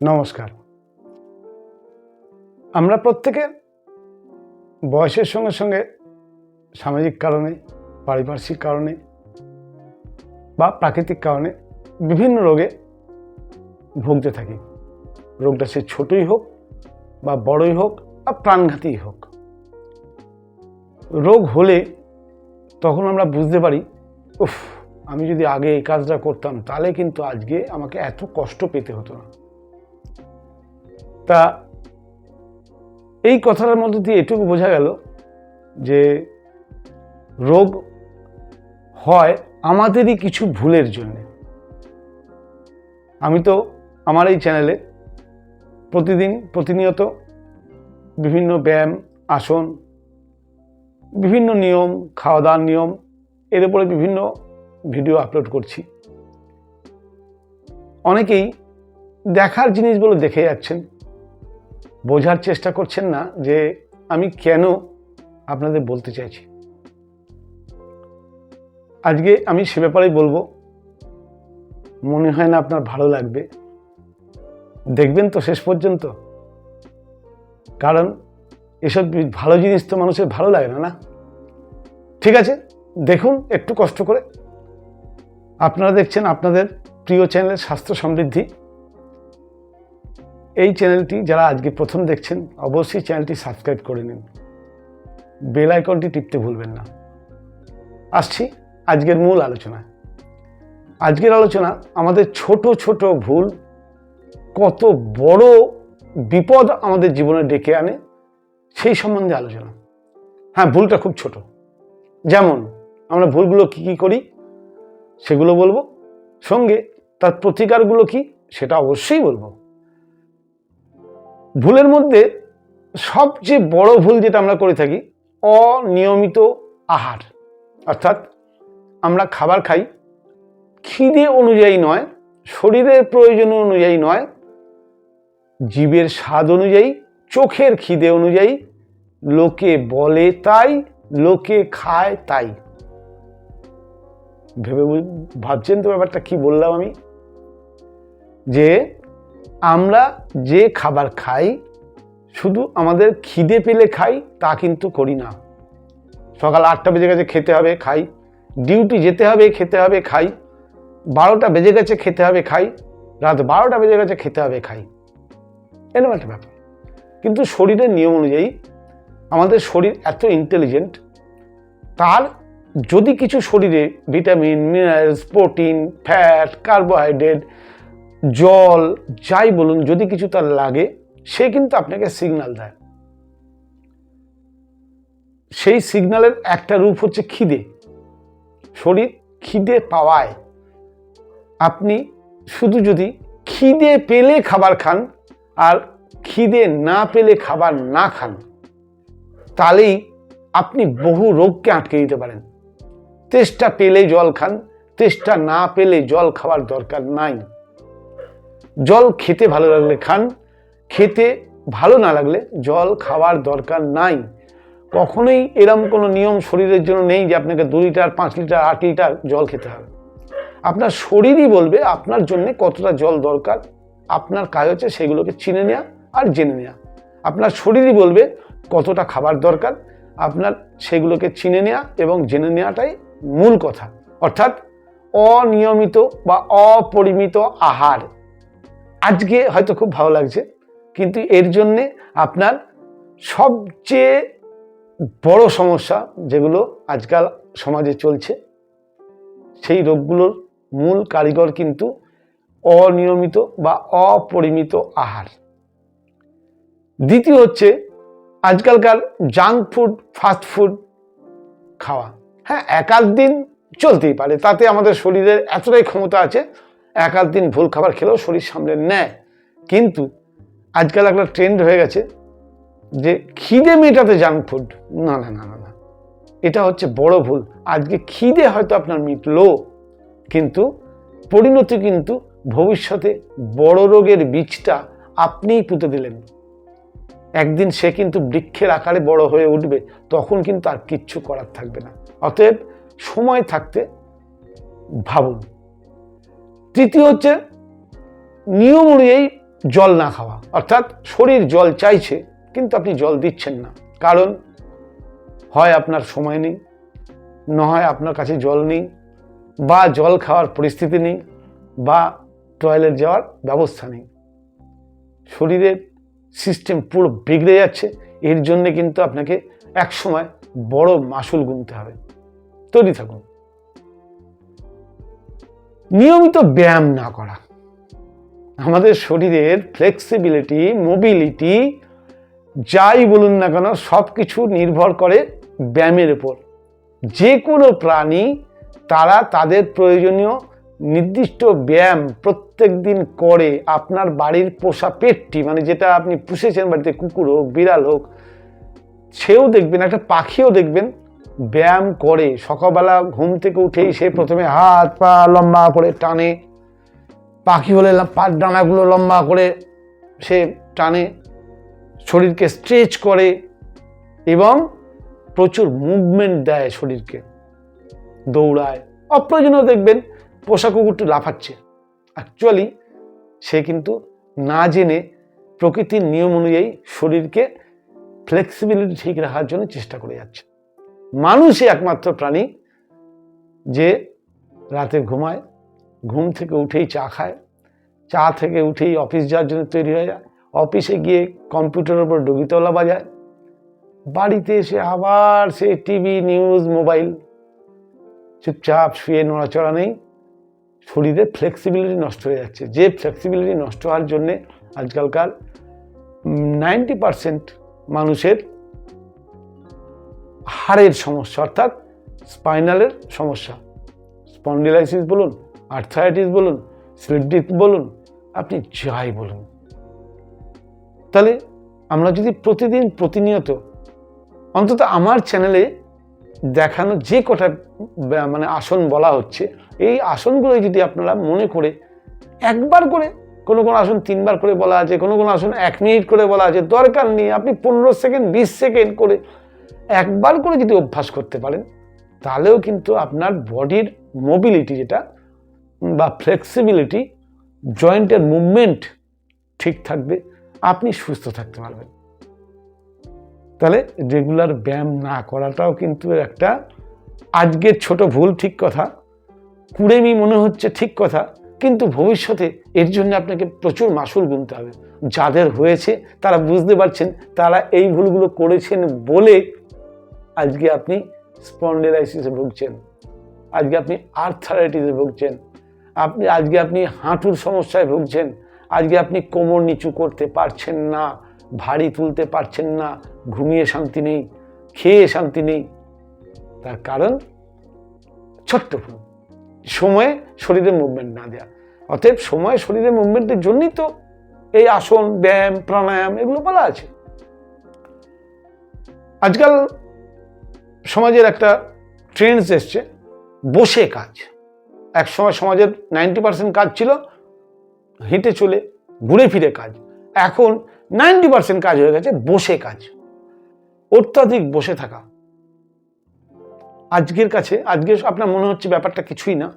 নমস্কার। আমরা প্রত্যেকে বয়সের সঙ্গে সঙ্গে সামাজিক কারণে, পারিপার্শ্বিক কারণে বা প্রাকৃতিক কারণে বিভিন্ন রোগে ভুগতে থাকি। রোগটা সে ছোটই হোক বা বড়ই হোক বা প্রাণঘাতী হোক। রোগ হলে তখন আমরা বুঝতে পারি, উফ, আমি যদি আগে এই কাজটা করতাম, তাহলে কিন্তু আজকে আমাকে এত কষ্ট পেতে হতো না। তা এই কথাটার মধ্যে দিয়ে এটুকু বোঝা গেল যে রোগ হয় আমাদেরই কিছু ভুলের জন্য। আমি তো আমার এই চ্যানেলে প্রতিদিন প্রতিনিয়ত বিভিন্ন ব্যায়াম, আসন, বিভিন্ন নিয়ম খাওয়া দাওয়ার নিয়ম, এর উপরে বিভিন্ন ভিডিও আপলোড করছি। অনেকেই দেখার জিনিসগুলো দেখে যাচ্ছেন। বোঝার চেষ্টা করছেন না যে আমি কেন আপনাদের বলতে চাইছি। আজকে আমি সে ব্যাপারেই বলব। মনে হয় না আপনার ভালো লাগবে। দেখবেন তো শেষ পর্যন্ত। কারণ এসব ভালো জিনিস তো মানুষের ভালো লাগে না না? ঠিক আছে, দেখুন একটু কষ্ট করে। আপনারা দেখছেন আপনাদের প্রিয় চ্যানেল স্বাস্থ্য সমৃদ্ধি। এই চ্যানেলটি যারা আজকে প্রথম দেখছেন, অবশ্যই চ্যানেলটি সাবস্ক্রাইব করে নিন। বেল আইকনটি টিপতে ভুলবেন না। আসছি আজকের মূল আলোচনা। আজকের আলোচনা, আমাদের ছোট ছোট ভুল, কত বড় বিপদ আমাদের জীবনে ডেকে আনে, সেই সম্বন্ধে আলোচনা। হ্যাঁ ভুলটা খুব ছোট। যেমন, আমরা ভুলগুলো কি কি করি, সেগুলো বলব। সঙ্গে তার প্রতিকারগুলো কি, সেটা অবশ্যই বলব। ভুলের মধ্যে সবচেয়ে বড় ভুল যেটা আমরা করে থাকি, অনিয়মিত আহার। অর্থাৎ আমরা খাবার খাই, খিদে অনুযায়ী নয়, শরীরের প্রয়োজন অনুযায়ী নয়, জীবের স্বাদ অনুযায়ী, চোখের খিদে অনুযায়ী, লোকে বলে তাই, লোকে খায় তাই। ভেবে ভাবছেন তো ব্যাপারটা কি বললাম আমি? যে আমরা যে খাবার খাই, শুধু আমাদের খিদে পেলে খাই, তা কিন্তু করি না। সকাল আটটা বেজে গেছে, খেতে হবে, খাই। ডিউটি যেতে হবে, খেতে হবে, খাই। বারোটা বেজে গেছে, খেতে হবে, খাই। রাত বারোটা বেজে গেছে, খেতে হবে, খাই। এরকম একটা ব্যাপার। কিন্তু শরীরের নিয়ম অনুযায়ী, আমাদের শরীর এত ইন্টেলিজেন্ট তার যদি কিছু শরীরে vitamin minerals protein fat carbohydrate জল, যাই বলুন, যদি কিছু তার লাগে, সে কিন্তু আপনাকে সিগনাল দেয়। সেই সিগনালের একটা রূপ হচ্ছে খিদে। শরীর খিদে পাওয়ায়। আপনি শুধু যদি খিদে পেলে খাবার খান, আর খিদে না পেলে খাবার না খান, তাহলেই আপনি বহু রোগকে আটকে দিতে পারেন। তেষ্টা পেলে জল খান, তেষ্টা না পেলে জল খাওয়ার দরকার নাই। জল খেতে ভালো লাগলে খান। খেতে ভালো না লাগলে জল খাওয়ার দরকার নাই। কখনোই এরম কোনো নিয়ম শরীরের জন্য নেই যে আপনাকে দু লিটার, পাঁচ লিটার, আট লিটার জল খেতে হবে। আপনার শরীরই বলবে আপনার জন্য কতটা জল দরকার, আপনার কাজ হচ্ছে সেগুলোকে চিনে নেওয়া আর জেনে নেওয়া আপনার শরীরই বলবে কতটা খাবার দরকার, আপনার সেগুলোকে চিনে নেওয়া এবং জেনে নেওয়াটাই মূল কথা। অর্থাৎ অনিয়মিত বা অপরিমিত আহার। আজকে হয়তো খুব ভালো লাগছে, কিন্তু এর জন্যে আপনার সবচেয়ে বড় সমস্যা যেগুলো আজকাল সমাজে চলছে, সেই রোগগুলোর মূল কারিগর কিন্তু অনিয়মিত বা অপরিমিত আহার। দ্বিতীয় হচ্ছে আজকালকার জাঙ্ক ফুড, ফাস্ট ফুড খাওয়া। হ্যাঁ এক আধ দিন চলতেই পারে, তাতে আমাদের শরীরের এতটাই ক্ষমতা আছে এক আধ দিন ভুল খাবার খেলেও শরীর সামলে নেয়। কিন্তু আজকাল একটা ট্রেন্ড হয়ে গেছে যে খিদে মেটাতে জাঙ্ক ফুড না না না না না। এটা হচ্ছে বড় ভুল। আজকে খিদে হয়তো আপনার মিটলো, কিন্তু পরিণতি কিন্তু ভবিষ্যতে বড় রোগের বীজটা আপনিই পুঁতে দিলেন। একদিন সে কিন্তু বৃক্ষের আকারে বড় হয়ে উঠবে, তখন কিন্তু আর কিচ্ছু করার থাকবে না। অতএব সময় থাকতে ভাবুন। তৃতীয় হচ্ছে, নিয়ম অনুযায়ী জল না খাওয়া। অর্থাৎ শরীর জল চাইছে, কিন্তু আপনি জল দিচ্ছেন না। কারণ হয় আপনার সময় নেই হয় আপনার কাছে জল নেই, বা জল খাওয়ার পরিস্থিতি নেই, বা টয়লেট যাওয়ার ব্যবস্থা নেই। শরীরের সিস্টেম পুরো বিগড়ে যাচ্ছে, এর জন্যে কিন্তু আপনাকে একসময় বড় মাসুল গুনতে হবে। তৈরি থাকুন। নিয়মিত ব্যায়াম না করা। আমাদের শরীরের ফ্লেক্সিবিলিটি মোবিলিটি যাই বলুন না কেন সব কিছু নির্ভর করে ব্যায়ামের উপর। যে কোনো প্রাণী, তারা তাদের প্রয়োজনীয় নির্দিষ্ট ব্যায়াম প্রত্যেক দিন করে আপনার বাড়ির পোষা পেটটি মানে যেটা আপনি পুষেছেন বাড়িতে, কুকুর হোক, বিড়াল হোক, সেও দেখবেন, একটা পাখিও দেখবেন ব্যায়াম করে, সকালবেলা ঘুম থেকে উঠেই সে প্রথমে হাত পা লম্বা করে টানে। পাখি হলে পার ডানাগুলো লম্বা করে সে টানে। শরীরকে স্ট্রেচ করে এবং প্রচুর মুভমেন্ট দেয় শরীরকে। দৌড়ায়। অপ্রয়োজনীয় দেখবেন, পোষা কুকুরটি লাফাচ্ছে। অ্যাকচুয়ালি সে কিন্তু না জেনে প্রকৃতির নিয়ম অনুযায়ী শরীরকে ফ্লেক্সিবিলিটি ঠিক রাখার জন্য চেষ্টা করে যাচ্ছে। মানুষই একমাত্র প্রাণী যে রাতে ঘুমায়, ঘুম থেকে উঠেই চা খায়, চা থেকে উঠেই অফিস যাওয়ার জন্য তৈরি হয়ে যায়, অফিসে গিয়ে কম্পিউটারের উপর ডগিতলা বাজায়, বাড়িতে এসে আবার সে টিভি, নিউজ, মোবাইল, চুপচাপ শুয়ে নড়াচড়া নেই, শরীরের ফ্লেক্সিবিলিটি নষ্ট হয়ে যাচ্ছে। যে ফ্লেক্সিবিলিটি নষ্ট হওয়ার জন্যে আজকালকার নাইনটি পারসেন্ট মানুষের হাড়ের সমস্যা, অর্থাৎ স্পাইনালের সমস্যা। স্পন্ডিলাইসিস বলুন, আর্থারাইটিস বলুন স্লিপ বলুন, আপনি যাই বলুন। তাহলে আমরা যদি প্রতিদিন প্রতিনিয়ত, অন্তত আমার চ্যানেলে দেখানো যে কটা মানে আসন বলা হচ্ছে, এই আসনগুলো যদি আপনারা মনে করে একবার করে, কোনো কোনো আসন তিনবার করে বলা আছে, কোনো কোনো আসন এক মিনিট করে বলা আছে, দরকার নেই, আপনি পনেরো সেকেন্ড, বিশ সেকেন্ড করে একবার করে যদি অভ্যাস করতে পারেন, তাহলেও কিন্তু আপনার বডির মোবিলিটি যেটা বা ফ্লেক্সিবিলিটি জয়েন্টের মুভমেন্ট ঠিক থাকবে, আপনি সুস্থ থাকতে পারবেন। তাহলে রেগুলার ব্যায়াম না করাটাও কিন্তু একটা আজকের ছোট ভুল ঠিক কথা, কুড়েমি মনে হচ্ছে ঠিক কথা, কিন্তু ভবিষ্যতে এর জন্য আপনাকে প্রচুর মাসুল গুনতে হবে। যাদের হয়েছে তারা বুঝতে পারছেন, তারা এই ভুলগুলো করেছেন বলে আজকে আপনি স্পন্ডেলাইসিসে ভুগছেন। আজকে আপনি আর্থারাইটিসে ভুগছেন। আপনি, আজকে আপনি হাঁটুর সমস্যায় ভুগছেন। আজকে আপনি কোমর নিচু করতে পারছেন না, ভারী তুলতে পারছেন না, ঘুমিয়ে শান্তি নেই, খেয়ে শান্তি নেই। তার কারণ ছোট্ট ভুল। সময়ে শরীরে মুভমেন্ট না দেওয়া অতএব সময়ে শরীরে মুভমেন্টের জন্যই তো এই আসন, ব্যায়াম, প্রাণায়াম এগুলো বলা আছে। আজকাল সমাজের একটা ট্রেন্ডস এসছে, বসে কাজ। এক সময় সমাজের নাইনটি পার্সেন্ট কাজ ছিল, হেঁটে চলে, ঘুরে ফিরে কাজ। এখন নাইনটি পার্সেন্ট কাজ হয়ে গেছে, বসে কাজ। অত্যাধিক বসে থাকা। আজকের কাছে আজকে আপনার মনে হচ্ছে ব্যাপারটা কিছুই না।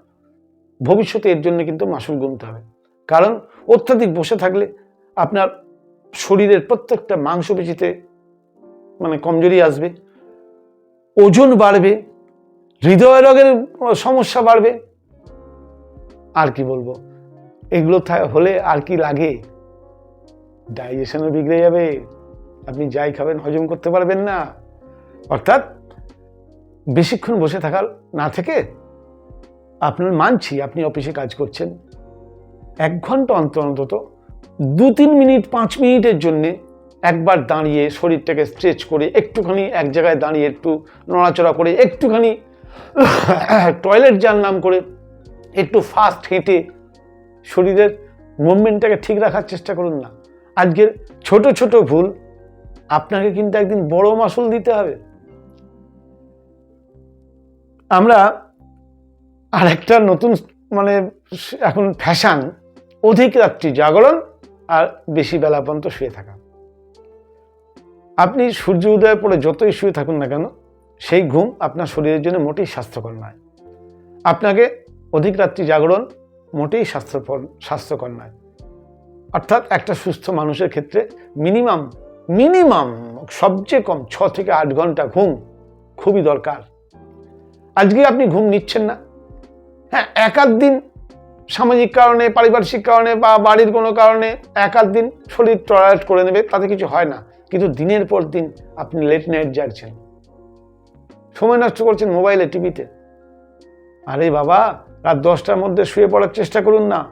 ভবিষ্যতে এর জন্য কিন্তু মাসুল গুনতে হবে। কারণ অত্যাধিক বসে থাকলে আপনার শরীরের প্রত্যেকটা মাংসপেশিতে মানে কমজোরি আসবে। ওজন বাড়বে, হৃদয় রোগের সমস্যা বাড়বে। আর কি বলব? এগুলো হলে আর কি লাগে? ডাইজেশনও বিগড়ে যাবে। আপনি যাই খাবেন, হজম করতে পারবেন না। অর্থাৎ বেশিক্ষণ বসে থাকার না থেকে আপনার মানছি, আপনি অফিসে কাজ করছেন। এক ঘণ্টা অন্তর অন্তত দু তিন মিনিট, পাঁচ মিনিটের জন্যে একবার দাঁড়িয়ে শরীরটাকে স্ট্রেচ করে একটুখানি এক জায়গায় দাঁড়িয়ে একটু নড়াচড়া করে একটুখানি টয়লেট যার নাম করে একটু ফাস্ট হেঁটে শরীরের মুভমেন্টটাকে ঠিক রাখার চেষ্টা করুন না। আজকের ছোট ছোট ভুল আপনাকে কিন্তু একদিন বড় মাসুল দিতে হবে। আমরা আর একটা নতুন মানে এখন ফ্যাশান অধিক রাত্রি জাগরণ আর বেশি বেলা পর্যন্ত শুয়ে থাকা। আপনি সূর্য উদয়ের পরে যতই শুয়ে থাকুন না কেন, সেই ঘুম আপনার শরীরের জন্য মোটেই স্বাস্থ্যকর নয়। আপনাকে অধিক রাত্রি জাগরণ মোটেই স্বাস্থ্যকর স্বাস্থ্যকর নয়। অর্থাৎ একটা সুস্থ মানুষের ক্ষেত্রে মিনিমাম মিনিমাম সবচেয়ে কম ছ থেকে আট ঘণ্টা ঘুম খুবই দরকার। আজকে আপনি ঘুম নিচ্ছেন না। হ্যাঁ এক আধ দিন সামাজিক কারণে, পারিপার্শ্বিক কারণে বা বাড়ির কোনো কারণে এক আধ দিন শরীর টয়লেট করে নেবে, তাতে কিছু হয় না। কিন্তু দিনের পর দিন আপনি লেট নাইট জাগছেন। সময় নষ্ট করছেন মোবাইলে টিভিতে আরে বাবা, রাত দশটার মধ্যে শুয়ে পড়ার চেষ্টা করুন না।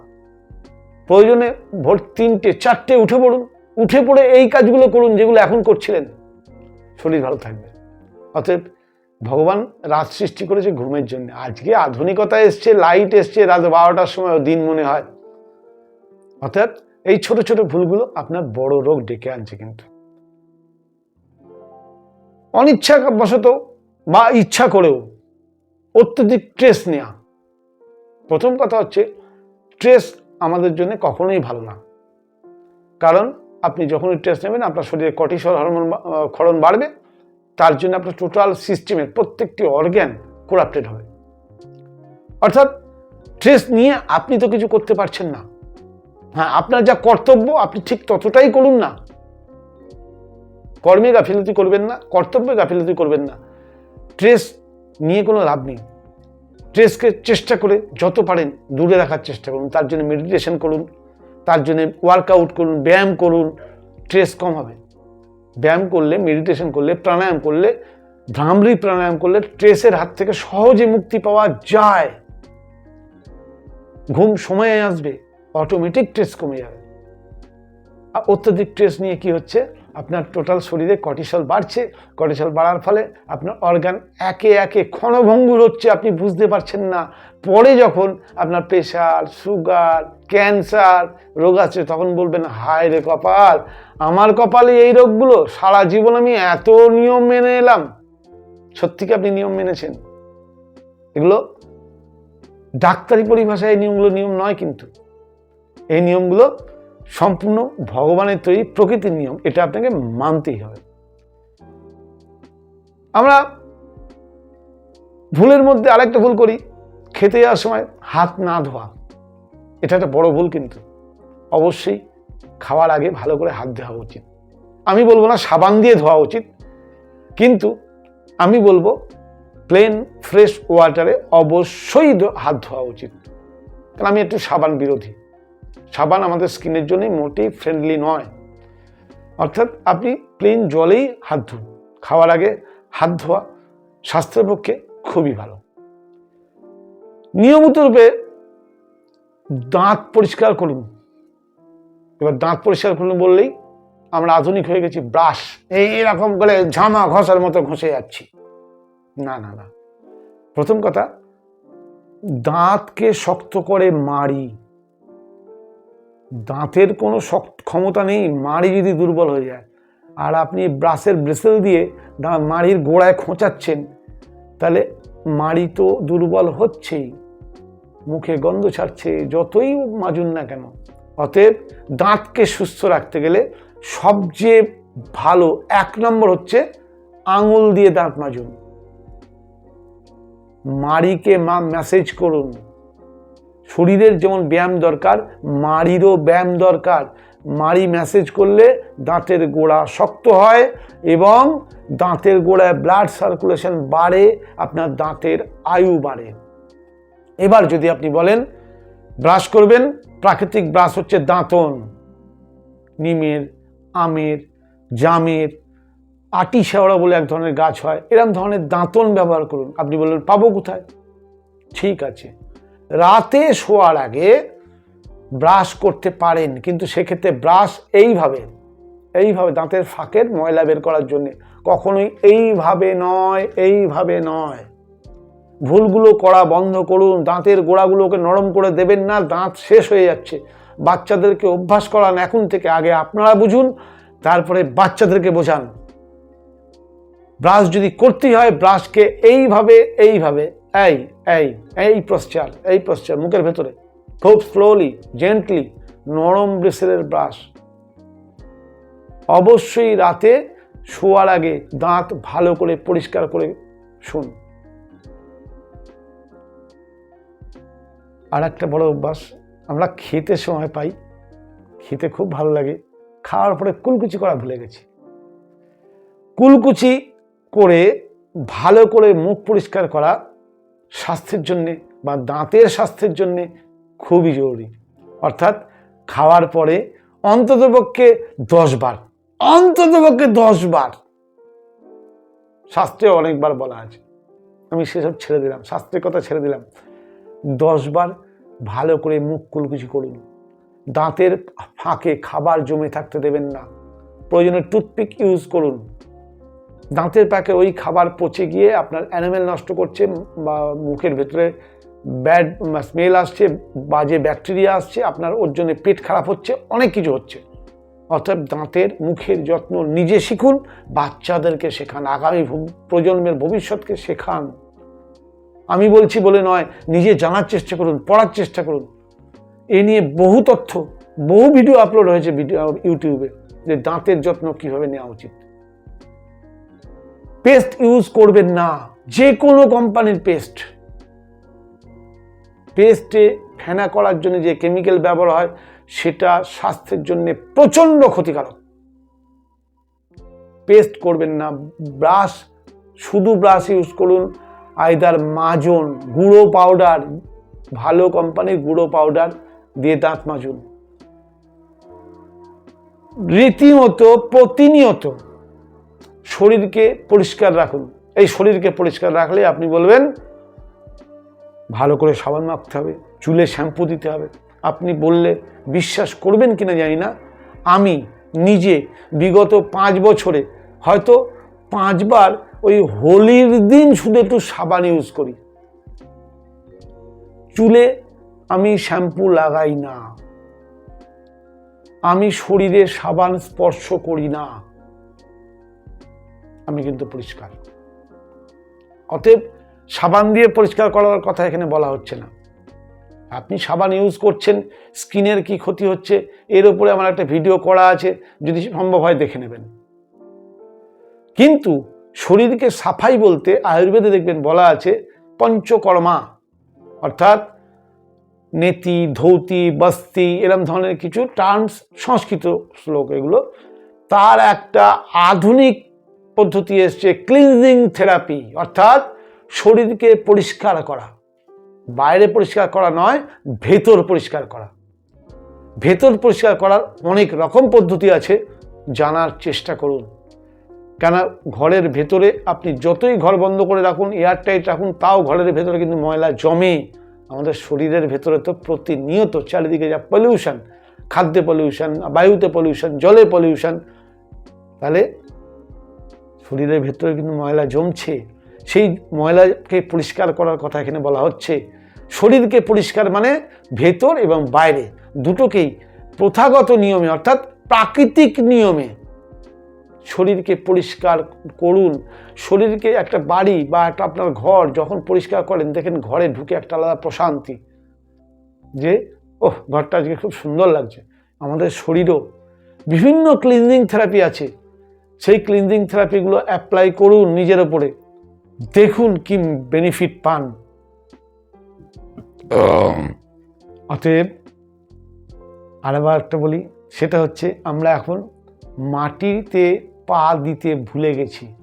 প্রয়োজনে ভোর তিনটে, চারটে উঠে পড়ুন। উঠে পড়ে এই কাজগুলো করুন যেগুলো এখন করছিলেন। শরীর ভালো থাকবে। অতএব ভগবান রাত সৃষ্টি করেছে ঘুমের জন্য। আজকে আধুনিকতা এসছে লাইট এসছে, রাত বারোটার সময় দিন মনে হয়। অর্থাৎ এই ছোট ছোট ভুলগুলো আপনার বড় রোগ ডেকে আনছে কিন্তু। অনিচ্ছা বশত বা ইচ্ছা করেও অত্যধিক স্ট্রেস নেওয়া প্রথম কথা হচ্ছে স্ট্রেস আমাদের জন্য কখনোই ভালো না। কারণ আপনি যখনই স্ট্রেস নেবেন, আপনার শরীরে কর্টিসল হরমোন ক্ষরণ বাড়বে, তার জন্য আপনার টোটাল সিস্টেমের প্রত্যেকটি অর্গ্যান কোরাপ্টেড হবে। অর্থাৎ স্ট্রেস নিয়ে আপনি তো কিছু করতে পারছেন না। হ্যাঁ আপনার যা কর্তব্য, আপনি ঠিক ততটাই করুন না কর্মে গাফিলতি করবেন না, কর্তব্যে গাফিলতি করবেন না। ট্রেস নিয়ে কোনো লাভ নেই। ট্রেসকে চেষ্টা করে যত পারেন দূরে রাখার চেষ্টা করুন, তার জন্য মেডিটেশন করুন, তার জন্য ওয়ার্কআউট করুন, ব্যায়াম করুন ট্রেস কম হবে। ব্যায়াম করলে মেডিটেশন করলে, প্রাণায়াম করলে, ভ্রামরি প্রাণায়াম করলে ট্রেসের হাত থেকে সহজে মুক্তি পাওয়া যায়। ঘুম সময়ে আসবে অটোমেটিক ট্রেস কমে যাবে। আর অত্যধিক ট্রেস নিয়ে কি হচ্ছে? আপনার টোটাল শরীরে কর্টিসল বাড়ছে কর্টিসল বাড়ার ফলে আপনার অর্গান একে একে ক্ষণভঙ্গুর হচ্ছে, আপনি বুঝতে পারছেন না। পরে যখন আপনার প্রেশার সুগার ক্যান্সার রোগ আছে, তখন বলবেন, হায় রে কপাল, আমার কপালে এই রোগগুলো? সারা জীবন আমি এত নিয়ম মেনে এলাম। সত্যি কি আপনি নিয়ম মেনেছেন? এগুলো ডাক্তারি পরিভাষায় এই নিয়মগুলো নিয়ম নয় কিন্তু। এই নিয়মগুলো সম্পূর্ণ ভগবানের তৈরি প্রকৃতির নিয়ম, এটা আপনাকে মানতেই হবে। আমরা ভুলের মধ্যে আরেকটা ভুল করি, খেতে যাওয়ার সময় হাত না ধোয়া। এটা একটা বড় ভুল কিন্তু। অবশ্যই খাওয়ার আগে ভালো করে হাত ধোয়া উচিত। আমি বলব না সাবান দিয়ে ধোয়া উচিত, কিন্তু আমি বলব প্লেন ফ্রেশ ওয়াটারে অবশ্যই হাত ধোয়া উচিত। কারণ আমি একটু সাবান বিরোধী। সাবান আমাদের স্কিনের জন্যই মোটেই ফ্রেন্ডলি নয়। অর্থাৎ আপনি প্লেন জলেই হাত ধুন। খাওয়ার আগে হাত ধোয়া স্বাস্থ্যের পক্ষে খুবই ভালো। নিয়মিত রূপে দাঁত পরিষ্কার করুন। এবার দাঁত পরিষ্কার করুন বললেই আমরা আধুনিক হয়ে গেছি, ব্রাশ। এই এরকম করে ঝামা ঘষার মতো ঘষে যাচ্ছি। না না না। প্রথম কথা, দাঁতকে শক্ত করে মারি দাঁতের কোনো শক্ত ক্ষমতা নেই, মাড়ি যদি দুর্বল হয়ে যায়। আর আপনি ব্রাশের ব্রেসেল দিয়ে মাড়ির গোড়ায় খোঁচাচ্ছেন, তাহলে মাড়ি তো দুর্বল হচ্ছেই। মুখে গন্ধ ছাড়ছে যতই মাজুন না কেন। অতএব দাঁতকে সুস্থ রাখতে গেলে সবচেয়ে ভালো এক নম্বর হচ্ছে আঙুল দিয়ে দাঁত মাজুন। মাড়িকে মা ম্যাসেজ করুন। শরীরের যেমন ব্যায়াম দরকার, মাড়িরও ব্যায়াম দরকার। মাড়ি ম্যাসেজ করলে দাঁতের গোড়া শক্ত হয় এবং দাঁতের গোড়ায় ব্লাড সার্কুলেশন বাড়ে, আপনার দাঁতের আয়ু বাড়ে। এবার যদি আপনি বলেন, ব্রাশ করবেন? প্রাকৃতিক ব্রাশ হচ্ছে দাঁতন, নিমের, আমের, জামের, আটি শেওড়া বলে এক ধরনের গাছ হয়। এরকম ধরনের দাঁতন ব্যবহার করুন। আপনি বললেন, পাবো কোথায়? ঠিক আছে। রাতে শোয়ার আগে ব্রাশ করতে পারেন, কিন্তু সেক্ষেত্রে ব্রাশ এইভাবে এইভাবে দাঁতের ফাঁকের ময়লা বের করার জন্য কখনোই এইভাবে নয় এইভাবে নয়। ভুলগুলো করা বন্ধ করুন, দাঁতের গোড়াগুলোকে নরম করে দেবেন না, দাঁত শেষ হয়ে যাচ্ছে। বাচ্চাদেরকে অভ্যাস করান এখন থেকে আগে আপনারা বুঝুন, তারপরে বাচ্চাদেরকে বোঝান। ব্রাশ যদি করতেই হয়, ব্রাশকে এইভাবে এইভাবে এই এই এই প্রশ্চার এই প্রশ্চার মুখের ভেতরে। খুব স্লোলি জেন্টলি নরম ব্রেসেলের ব্রাশ। অবশ্যই রাতে শোয়ার আগে দাঁত ভালো করে পরিষ্কার করে শুন। আর একটা বড় অভ্যাস, আমরা খেতে সময় পাই, খেতে খুব ভালো লাগে, খাওয়ার পরে কুলকুচি করা ভুলে গেছি। কুলকুচি করে ভালো করে মুখ পরিষ্কার করা স্বাস্থ্যের জন্যে বা দাঁতের স্বাস্থ্যের জন্যে খুবই জরুরি। অর্থাৎ খাওয়ার পরে অন্ততপক্ষে দশ বার অন্ততপক্ষে দশ বার শাস্ত্রে অনেকবার বলা আছে। আমি সেসব ছেড়ে দিলাম শাস্ত্রের কথা ছেড়ে দিলাম। দশ বার ভালো করে মুখ কুলকুচি করুন। দাঁতের ফাঁকে খাবার জমে থাকতে দেবেন না। প্রয়োজনে টুথপিক ইউজ করুন। দাঁতের পাকে ওই খাবার পচে গিয়ে আপনার অ্যানিমেল নষ্ট করছে, বা মুখের ভেতরে ব্যাড স্মেল আসছে, বাজে ব্যাকটেরিয়া আসছে, আপনার ওর জন্য পেট খারাপ হচ্ছে, অনেক কিছু হচ্ছে। অর্থাৎ দাঁতের মুখের যত্ন নিজে শিখুন, বাচ্চাদেরকে শেখান, আগামী প্রজন্মের ভবিষ্যৎকে শেখান। আমি বলছি বলে নয়, নিজে জানার চেষ্টা করুন, পড়ার চেষ্টা করুন। এ নিয়ে বহু তথ্য, বহু ভিডিও আপলোড হয়েছে ভিডিও ইউটিউবে যে দাঁতের যত্ন কীভাবে নেওয়া উচিত। পেস্ট ইউজ করবেন না। যে কোনো কোম্পানির পেস্ট পেস্টে ফেনা করার জন্য যে কেমিক্যাল ব্যবহার হয়, সেটা স্বাস্থ্যের জন্য প্রচণ্ড ক্ষতিকারক। পেস্ট করবেন না। ব্রাশ শুধু ব্রাশ ইউজ করুন। আইদার মাজন, গুঁড়ো পাউডার ভালো কোম্পানির গুঁড়ো পাউডার দিয়ে দাঁত মাজুন। রীতিমতো, প্রতিনিয়ত শরীরকে পরিষ্কার রাখুন। এই শরীরকে পরিষ্কার রাখলে আপনি বলবেন, ভালো করে সাবান মাখতে হবে, চুলে শ্যাম্পু দিতে হবে। আপনি বললে, বিশ্বাস করবেন কিনা জানি না। আমি নিজে বিগত পাঁচ বছরে হয়তো পাঁচবার ওই হোলির দিন শুধু একটু সাবান ইউজ করি। চুলে আমি শ্যাম্পু লাগাই না। আমি শরীরে সাবান স্পর্শ করি না। আমি কিন্তু পরিষ্কার। অতএব সাবান দিয়ে পরিষ্কার করার কথা এখানে বলা হচ্ছে না। আপনি সাবান ইউজ করছেন স্কিনের কি ক্ষতি হচ্ছে, এর উপরে আমার একটা ভিডিও করা আছে, যদি সম্ভব হয় দেখে নেবেন। কিন্তু শরীরকে সাফাই বলতে আয়ুর্বেদে দেখবেন বলা আছে পঞ্চকর্মা, অর্থাৎ নেতি, ধৌতি, বস্তি, এরম ধরনের কিছু টার্মস সংস্কৃত শ্লোক এগুলো, তার একটা আধুনিক পদ্ধতি এসছে ক্লিনজিং থেরাপি অর্থাৎ শরীরকে পরিষ্কার করা। বাইরে পরিষ্কার করা নয়, ভেতর পরিষ্কার করা। ভেতর পরিষ্কার করার অনেক রকম পদ্ধতি আছে, জানার চেষ্টা করুন। কেন ঘরের ভেতরে আপনি যতই ঘর বন্ধ করে রাখুন এয়ারটাইট রাখুন, তাও ঘরের ভেতরে কিন্তু ময়লা জমে। আমাদের শরীরের ভেতরে তো প্রতিনিয়ত চারিদিকে যা পলিউশন খাদ্যে পলিউশন বায়ুতে পলিউশন জলে পলিউশন তাহলে শরীরের ভেতরে কিন্তু ময়লা জমছে, সেই ময়লাকে পরিষ্কার করার কথা এখানে বলা হচ্ছে। শরীরকে পরিষ্কার মানে ভেতর এবং বাইরে, দুটোকেই প্রথাগত নিয়মে অর্থাৎ প্রাকৃতিক নিয়মে শরীরকে পরিষ্কার করুন। শরীরকে একটা বাড়ি বা একটা আপনার ঘর যখন পরিষ্কার করেন, দেখেন ঘরে ঢুকে একটা আলাদা প্রশান্তি যে, ওহ, ঘরটা আজকে খুব সুন্দর লাগছে। আমাদের শরীরও বিভিন্ন ক্লিনজিং থেরাপি আছে। সেই ক্লিনজিং থেরাপিগুলো অ্যাপ্লাই করুন নিজের ওপরে দেখুন কি বেনিফিট পান। অতএব আরেকবার একটা বলি, সেটা হচ্ছে আমরা এখন মাটিতে পা দিতে ভুলে গেছি।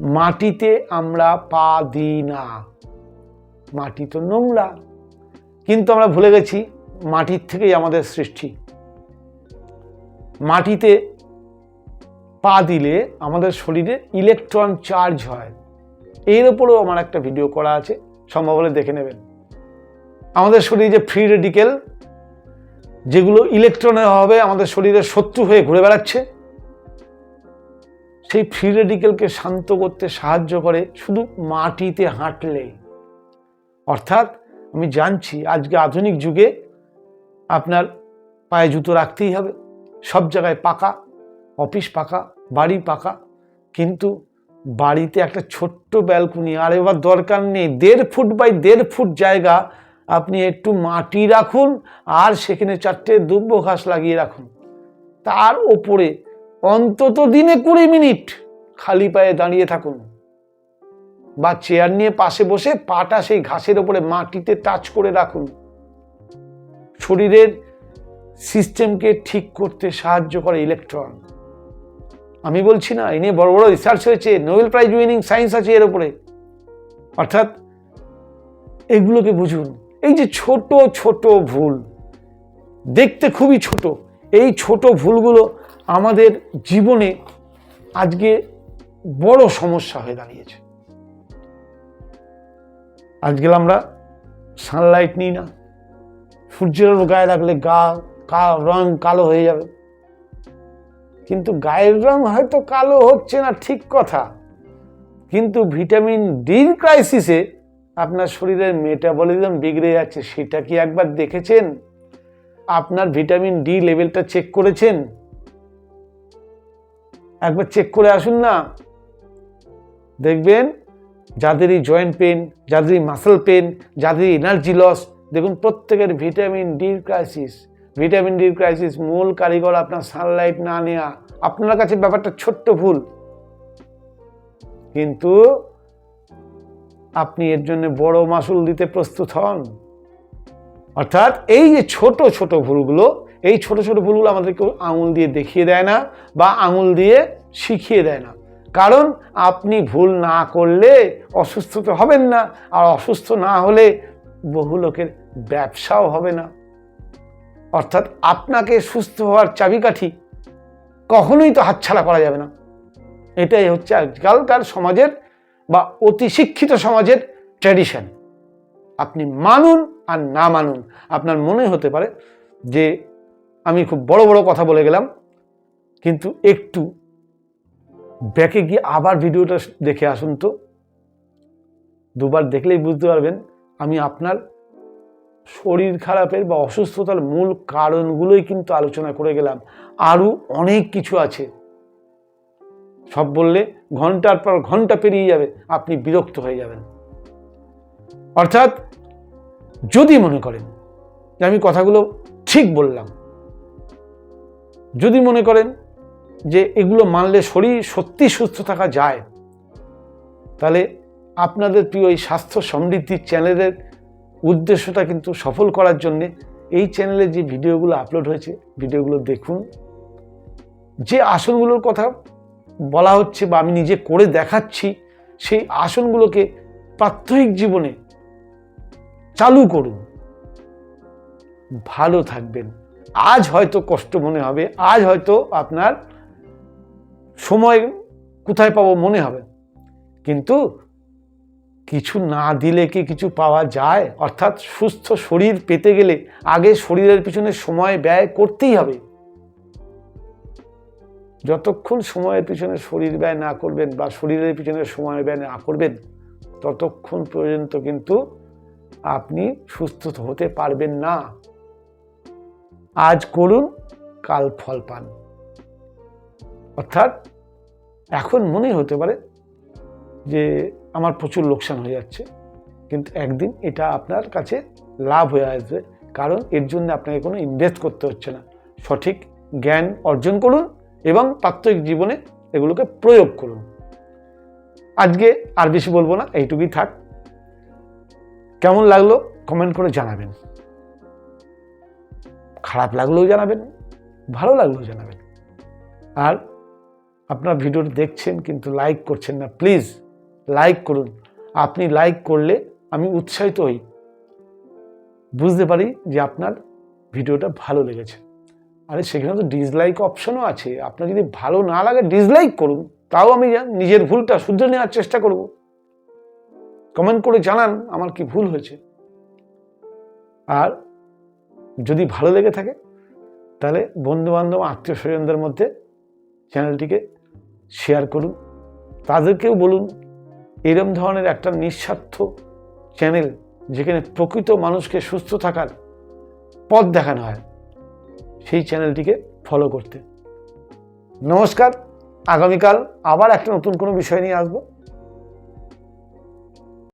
মাটিতে আমরা পা দিই না। মাটি তো নোংরা। কিন্তু আমরা ভুলে গেছি মাটির থেকেই আমাদের সৃষ্টি। মাটিতে পা দিলে আমাদের শরীরে ইলেকট্রন চার্জ হয়। এর উপরেও আমার একটা ভিডিও করা আছে, সম্ভব হলে দেখে নেবেন। আমাদের শরীরে যে ফ্রি রেডিকেল যেগুলো ইলেকট্রনের হবে, আমাদের শরীরে শত্রু হয়ে ঘুরে বেড়াচ্ছে। সেই ফ্রি রেডিকেলকে শান্ত করতে সাহায্য করে শুধু মাটিতে হাঁটলে। অর্থাৎ আমি জানছি, আজকে আধুনিক যুগে আপনার পায়ে জুতো রাখতেই হবে। সব জায়গায় পাকা, অফিস পাকা বাড়ি পাকা, কিন্তু বাড়িতে একটা ছোট্ট ব্যালকনি, আর এবার দরকার নেই, দেড় ফুট বাই দেড় ফুট জায়গা আপনি একটু মাটি রাখুন, আর সেখানে চারটে দুব্য ঘাস লাগিয়ে রাখুন। তার ওপরে অন্তত দিনে কুড়ি মিনিট খালি পায়ে দাঁড়িয়ে থাকুন বা চেয়ার নিয়ে পাশে বসে পাটা সেই ঘাসের ওপরে মাটিতে টাচ করে রাখুন। শরীরের সিস্টেমকে ঠিক করতে সাহায্য করে ইলেকট্রন। আমি বলছি না এ নিয়ে বড় বড় রিসার্চ হয়েছে নোবেল প্রাইজ উইনিং সায়েন্স আছে এর উপরে। অর্থাৎ এগুলোকে বুঝুন। এই যে ছোট ছোট ভুল, দেখতে খুবই ছোট, এই ছোট ভুলগুলো আমাদের জীবনে আজকে বড় সমস্যা হয়ে দাঁড়িয়েছে। আজকাল আমরা সানলাইট নিই না, সূর্যের গায়ে লাগলে গা কা রং কালো হয়ে যাবে। কিন্তু গায়ের রং হয়তো কালো হচ্ছে না ঠিক কথা। কিন্তু ভিটামিন ডির ক্রাইসিসে আপনার শরীরের মেটাবলিজম বিগড়ে যাচ্ছে, সেটা কি একবার দেখেছেন? আপনার ভিটামিন ডি লেভেলটা চেক করেছেন? একবার চেক করে আসুন না। দেখবেন যাদেরই জয়েন্ট পেন যাদেরই মাসেল পেন যাদেরই এনার্জি লস দেখুন প্রত্যেকের ভিটামিন ডির ক্রাইসিস ভিটামিন ডির ক্রাইসিস মূল কারিগর আপনার সানলাইট না নেওয়া আপনার কাছে ব্যাপারটা ছোট্ট ভুল। কিন্তু আপনি এর জন্য বড় মাসুল দিতে প্রস্তুত হন। অর্থাৎ এই যে ছোট ছোট ভুলগুলো, এই ছোট ছোট ভুলগুলো আমাদেরকে আঙুল দিয়ে দেখিয়ে দেয় না বা আঙুল দিয়ে শিখিয়ে দেয় না। কারণ আপনি ভুল না করলে অসুস্থ তো হবেন না, আর অসুস্থ না হলে বহু লোকের ব্যবসাও হবে না। অর্থাৎ আপনাকে সুস্থ হওয়ার চাবিকাঠি কখনোই তো হাতছাড়া করা যাবে না। এটাই হচ্ছে আজকালকার সমাজের বা অতি শিক্ষিত সমাজের ট্র্যাডিশন আপনি মানুন আর না মানুন, আপনার মনে হতে পারে যে আমি খুব বড় বড় কথা বলে গেলাম, কিন্তু একটু ব্যাকে গিয়ে আবার ভিডিওটা দেখে আসুন তো। দুবার দেখলেই বুঝতে পারবেন, আমি আপনার শরীর খারাপের বা অসুস্থতার মূল কারণগুলোই কিন্তু আলোচনা করে গেলাম। আরও অনেক কিছু আছে। সব বললে ঘণ্টার পর ঘণ্টা পেরিয়ে যাবে, আপনি বিরক্ত হয়ে যাবেন। অর্থাৎ যদি মনে করেন যে আমি কথাগুলো ঠিক বললাম, যদি মনে করেন যে এগুলো মানলে শরীর সত্যি সুস্থ থাকা যায়, তাহলে আপনাদের প্রিয় এই স্বাস্থ্য সমৃদ্ধির চ্যানেলের উদ্দেশ্যটা কিন্তু সফল করার জন্যে এই চ্যানেলে যে ভিডিওগুলো আপলোড হয়েছে, ভিডিওগুলো দেখুন। যে আসনগুলোর কথা বলা হচ্ছে বা আমি নিজে করে দেখাচ্ছি, সেই আসনগুলোকে প্রাত্যহিক জীবনে চালু করুন। ভালো থাকবেন। আজ হয়তো কষ্ট মনে হবে, আজ হয়তো আপনার সময় কোথায় পাবো মনে হবে। কিন্তু কিছু না দিলে কি কিছু পাওয়া যায়? অর্থাৎ সুস্থ শরীর পেতে গেলে আগে শরীরের পিছনে সময় ব্যয় করতেই হবে। যতক্ষণ সময়ের পিছনে শরীর ব্যয় না করবেন বা শরীরের পিছনে সময় ব্যয় না করবেন, ততক্ষণ পর্যন্ত কিন্তু আপনি সুস্থ হতে পারবেন না। আজ করুন, কাল ফল পান। অর্থাৎ এখন মনে হতে পারে যে আমার প্রচুর লোকসান হয়ে যাচ্ছে। কিন্তু একদিন এটা আপনার কাছে লাভ হয়ে আসবে। কারণ এর জন্য আপনাকে কোনো ইনভেস্ট করতে হচ্ছে না। সঠিক জ্ঞান অর্জন করুন এবং প্রাত্যহিক জীবনে এগুলোকে প্রয়োগ করুন। আজকে আর বেশি বলব না, এইটুকুই থাক। কেমন লাগল কমেন্ট করে জানাবেন। খারাপ লাগলেও জানাবেন, ভালো লাগলেও জানাবেন। আর আপনার ভিডিওটা দেখছেন কিন্তু লাইক করছেন না প্লিজ লাইক করুন। আপনি লাইক করলে আমি উৎসাহিত হই। বুঝতে পারি যে আপনার ভিডিওটা ভালো লেগেছে। আরে, সেখানে তো ডিসলাইক অপশনও আছে। আপনার যদি ভালো না লাগে ডিসলাইক করুন, তাও আমি নিজের ভুলটা শুদ্ধ নেওয়ার চেষ্টা করব। কমেন্ট করে জানান আমার কি ভুল হয়েছে। আর যদি ভালো লেগে থাকে, তাহলে বন্ধু বান্ধব আত্মীয় স্বজনদের মধ্যে চ্যানেলটিকে শেয়ার করুন। তাদেরকেও বলুন এরম ধরনের একটা নিঃস্বার্থ চ্যানেল যেখানে প্রকৃত মানুষকে সুস্থ থাকার পথ দেখানো হয়, সেই চ্যানেলটিকে ফলো করতে। নমস্কার, আগামীকাল আবার একটা নতুন কোনো বিষয় নিয়ে আসব।